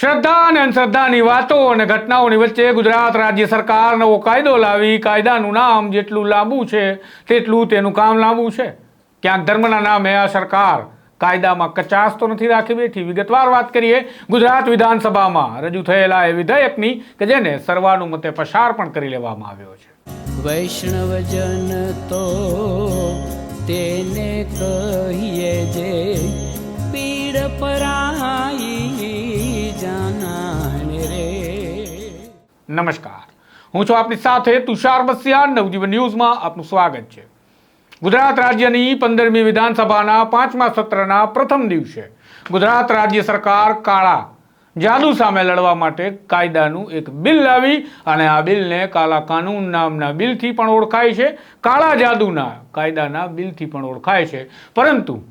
શ્રદ્ધા અને અંધશ્રદ્ધાની વાતો અને ઘટનાઓની વચ્ચે ગુજરાત રાજ્ય સરકાર નવો કાયદો લાવી, કાયદાનું નામ જેટલું લાંબુ છે તેટલું તેનું કામ લાંબુ છે. ક્યાંક ધર્મના નામે આ સરકાર કાયદામાં કચાસ તો નથી રાખી બેઠી. વિગતવાર વાત કરીએ ગુજરાત વિધાનસભામાં. રજૂ થયેલા એ વિધેયકની કે જેને સર્વાનુમતે પસાર પણ કરી લેવામાં આવ્યો છે. વૈષ્ણવજન તો તેને કહીએ જે પીડ પરાઈ નમસ્કાર. હું છું આપની સાથે તુષાર બસિયા નવજીવન ન્યૂઝમાં આપનું સ્વાગત છે. ગુજરાત રાજ્યની પંદરમી વિધાનસભાના પાંચમા સત્રના પ્રથમ દિવસે ગુજરાત રાજ્ય સરકાર કાળા જાદુ સામે લડવા માટે કાયદાનું એક બિલ લાવી અને આ બિલને કાલા કાનૂન નામના બિલથી પણ ઓળખાય છે. કાળા જાદુના કાયદાના બિલથી પણ ઓળખાય છે. પરંતુ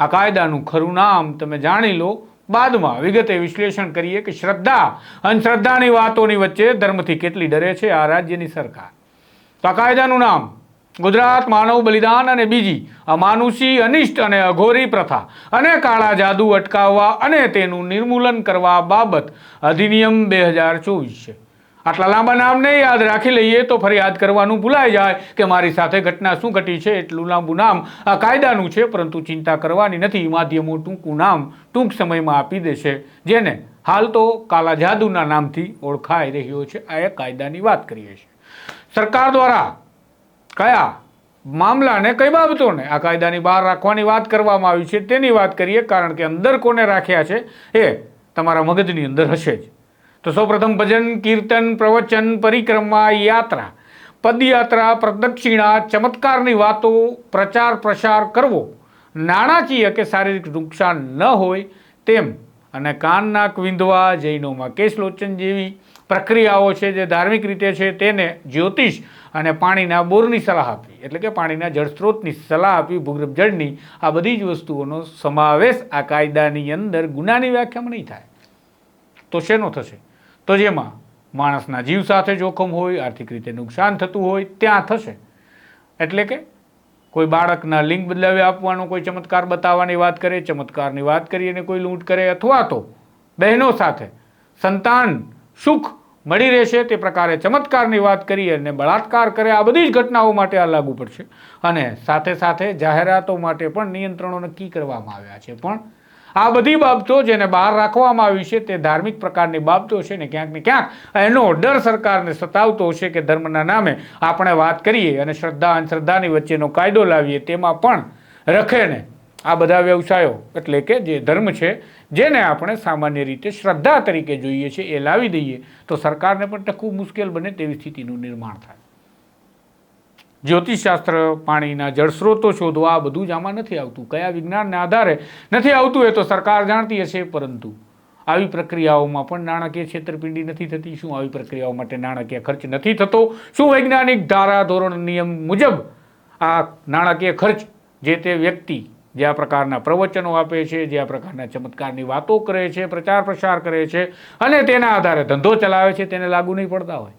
આ કાયદાનું ખરું નામ તમે જાણી લો બાદમાં વિગતે વિશ્લેષણ કરીએ કે શ્રદ્ધા અંધશ્રદ્ધાની વાતોની વચ્ચે ધર્મથી કેટલી ડરે છે આ રાજ્યની સરકાર. તો કાયદાનું નામ ગુજરાત માનવ બલિદાન અને બીજી અમાનુષી, અનિષ્ટ અને અઘોરી પ્રથા અને કાળા જાદુ અટકાવવા અને તેનું નિર્મૂલન કરવા બાબત અધિનિયમ બે હજાર ચોવીસ છે. આટલા લાંબા નામ નહીં યાદ રાખી લઈએ તો ફરી યાદ કરવાનું ભૂલાઈ જાય કે મારી સાથે ઘટના શું ઘટી છે, એટલું લાંબુ નામ આ કાયદાનું છે, પરંતુ ચિંતા કરવાની નથી. માધ્યમો ટૂંકું નામ ટૂંક સમયમાં આપી દેશે, જેને હાલ તો કાલા જાદુના નામથી ઓળખાઈ રહ્યો છે. આ એક કાયદાની વાત કરીએ છીએ. સરકાર દ્વારા કયા મામલાને, કઈ બાબતોને આ કાયદાની બહાર રાખવાની વાત કરવામાં આવી છે તેની વાત કરીએ, કારણ કે અંદર કોને રાખ્યા છે એ તમારા મગજની અંદર હશે જ. તો સૌપ્રથમ ભજન, કીર્તન, પ્રવચન, પરિક્રમા, યાત્રા. પદયાત્રા, પ્રદક્ષિણા, ચમત્કારની વાતો, પ્રચાર, પ્રસાર કરવો. નાણાકીય કે શારીરિક નુકસાન ન હોય તેમ. અને કાન, નાક, વિંધવા, જૈનોમાં કેશલોચન જેવી પ્રક્રિયાઓ છે જે ધાર્મિક રીતે છે તેને જ્યોતિષ અને પાણીના બોરની સલાહ આપી એટલે કે પાણીના જળસ્ત્રોતની સલાહ આપી ભૂગર્ભ જળની. આ બધી જ વસ્તુઓનો સમાવેશ આ કાયદાની અંદર ગુનાની વ્યાખ્યામાં નહીં થાય. તો શેનો થશે? તો જેમાં માણસના જીવ સાથે જોખમ હોય, આર્થિક રીતે નુકસાન થતું હોય, ત્યાં થશે. એટલે કે કોઈ બાળકના લિંગ બદલાવી આપવાનો કોઈ ચમત્કાર બતાવવાની વાત કરે, ચમત્કારની વાત કરી અને કોઈ લૂંટ કરે અથવા તો બહેનો સાથે સંતાન સુખ મળી રહેશે તે પ્રકારે ચમત્કારની વાત કરી અને બળાત્કાર કરે, આ બધી જ ઘટનાઓ માટે આ લાગુ પડશે. અને સાથે સાથે જાહેરાતો માટે પણ નિયંત્રણો નક્કી કરવામાં આવ્યા છે. પણ આ બધી બાબતો જેને બહાર રાખવામાં આવી છે તે ધાર્મિક પ્રકારની બાબતો છે ને ક્યાંક ને ક્યાંક એનો ડર સરકારને સતાવતો છે કે ધર્મના નામે આપણે વાત કરીએ અને શ્રદ્ધા અંધશ્રદ્ધાની વચ્ચેનો કાયદો લાવીએ તેમાં પણ રખે ને. આ બધા વ્યવસાયો એટલે કે જે ધર્મ છે, જેને આપણે સામાન્ય રીતે શ્રદ્ધા તરીકે જોઈએ છે એ લાવી દઈએ તો સરકારને પણ ટકવું મુશ્કેલ બને તેવી સ્થિતિનું નિર્માણ થાય. જ્યોતિષશાસ્ત્ર, પાણીના જળસ્રોતો શોધવા આ બધું જ આમાં નથી આવતું. કયા વિજ્ઞાનના આધારે નથી આવતું એ તો સરકાર જાણતી હશે, પરંતુ આવી પ્રક્રિયાઓમાં પણ નાણાકીય છેતરપિંડી નથી થતી. શું આવી પ્રક્રિયાઓ માટે નાણાકીય ખર્ચ નથી થતો? શું વૈજ્ઞાનિક ધારા, ધોરણ, નિયમ મુજબ આ નાણાકીય ખર્ચ જે તે વ્યક્તિ જે આ પ્રકારના પ્રવચનો આપે છે, જે આ પ્રકારના ચમત્કારની વાતો કરે છે પ્રચાર પ્રસાર કરે છે અને તેના આધારે ધંધો ચલાવે છે, તેને લાગુ નહીં પડતા હોય.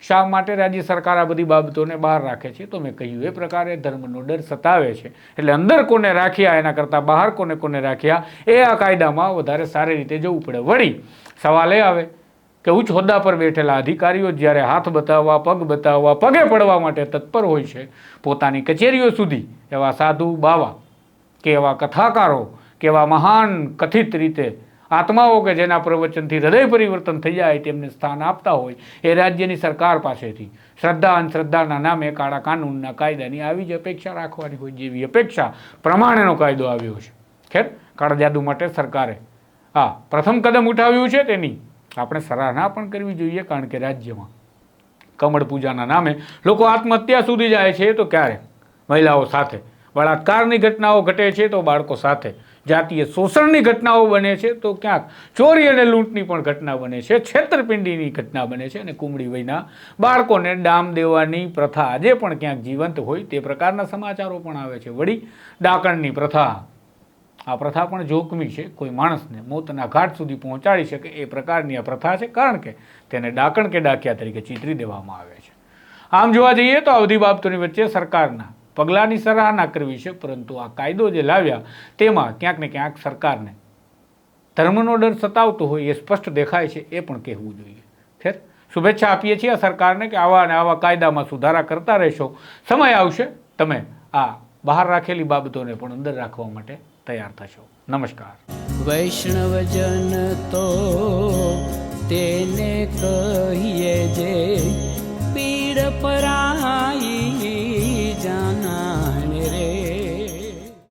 શા માટે રાજ્ય સરકાર આ બધી બાબતોને બહાર રાખે છે? તો મેં કહ્યું, એ પ્રકારે ધર્મનો ડર સતાવે છે. એટલે અંદર કોને રાખ્યા, એના કરતાં બહાર કોને કોને રાખ્યા, એ આ કાયદામાં વધારે સારી રીતે જવું પડે. વળી, સવાલ એ આવે કે ઉચ્ચ હોદ્દા પર બેઠેલા અધિકારીઓ જ્યારે હાથ બતાવવા, પગ બતાવવા, પગે પડવા માટે તત્પર હોય છે, પોતાની કચેરીઓ સુધી એવા સાધુ, બાવા, કે એવા કથાકારો, કે એવા મહાન કથિત રીતે આત્માઓ કે જેના પ્રવચનથી હૃદય પરિવર્તન થઈ જાય તેમને સ્થાન આપતા હોય એ રાજ્યની સરકાર પાસેથી. શ્રદ્ધા અંધશ્રદ્ધાના નામે કાળા કાનૂનના કાયદાની આવી જ અપેક્ષા રાખવાની હોય જેવી અપેક્ષા પ્રમાણેનો કાયદો આવ્યો છે. ખેર, કાળા જાદુ માટે સરકારે હા પ્રથમ કદમ ઉઠાવ્યું છે તેની. આપણે સરાહના પણ કરવી જોઈએ કારણ કે રાજ્યમાં કમળ પૂજાના નામે લોકો આત્મહત્યા સુધી જાય છે તો ક્યારે? મહિલાઓ સાથે. બળાત્કારની ઘટનાઓ ઘટે છે તો બાળકો સાથે. જાતીય શોષણની ઘટનાઓ બને છે, તો ક્યાંક ચોરી અને લૂંટની પણ ઘટના બને છે, છેતરપિંડીની ઘટના બને છે અને કુમળી વયના બાળકોને ડામ દેવાની પ્રથા આજે પણ ક્યાંક જીવંત હોય તે પ્રકારના સમાચારો પણ આવે છે. વળી ડાકણની પ્રથા, આ પ્રથા પણ જોખમી છે. કોઈ માણસને મોતના ઘાટ સુધી પહોંચાડી શકે એ પ્રકારની આ પ્રથા છે, કારણ કે તેને ડાકણ કે ડાકિયા તરીકે ચિતરી દેવામાં આવે છે. આમ જોવા જઈએ તો આ બધી બાબતોની વચ્ચે સરકારના પગલાંની સરાહના કરવી છે, પરંતુ આ કાયદો જે લાવ્યા, તેમાં ક્યાંક ને ક્યાંક સરકારને ધર્મનો ડર સતાવતો હોય એ સ્પષ્ટ દેખાય છે, એ પણ કહેવું જોઈએ. ખેર, શુભેચ્છા આપીએ છીએ આ સરકારને કે આવા અને આવા કાયદામાં સુધારા કરતા રહેશો. સમય આવશે, તમે આ બહાર રાખેલી બાબતોને પણ અંદર રાખવા માટે તૈયાર થશો. નમસ્કાર. વૈષ્ણવજન તો તેને કહીએ જે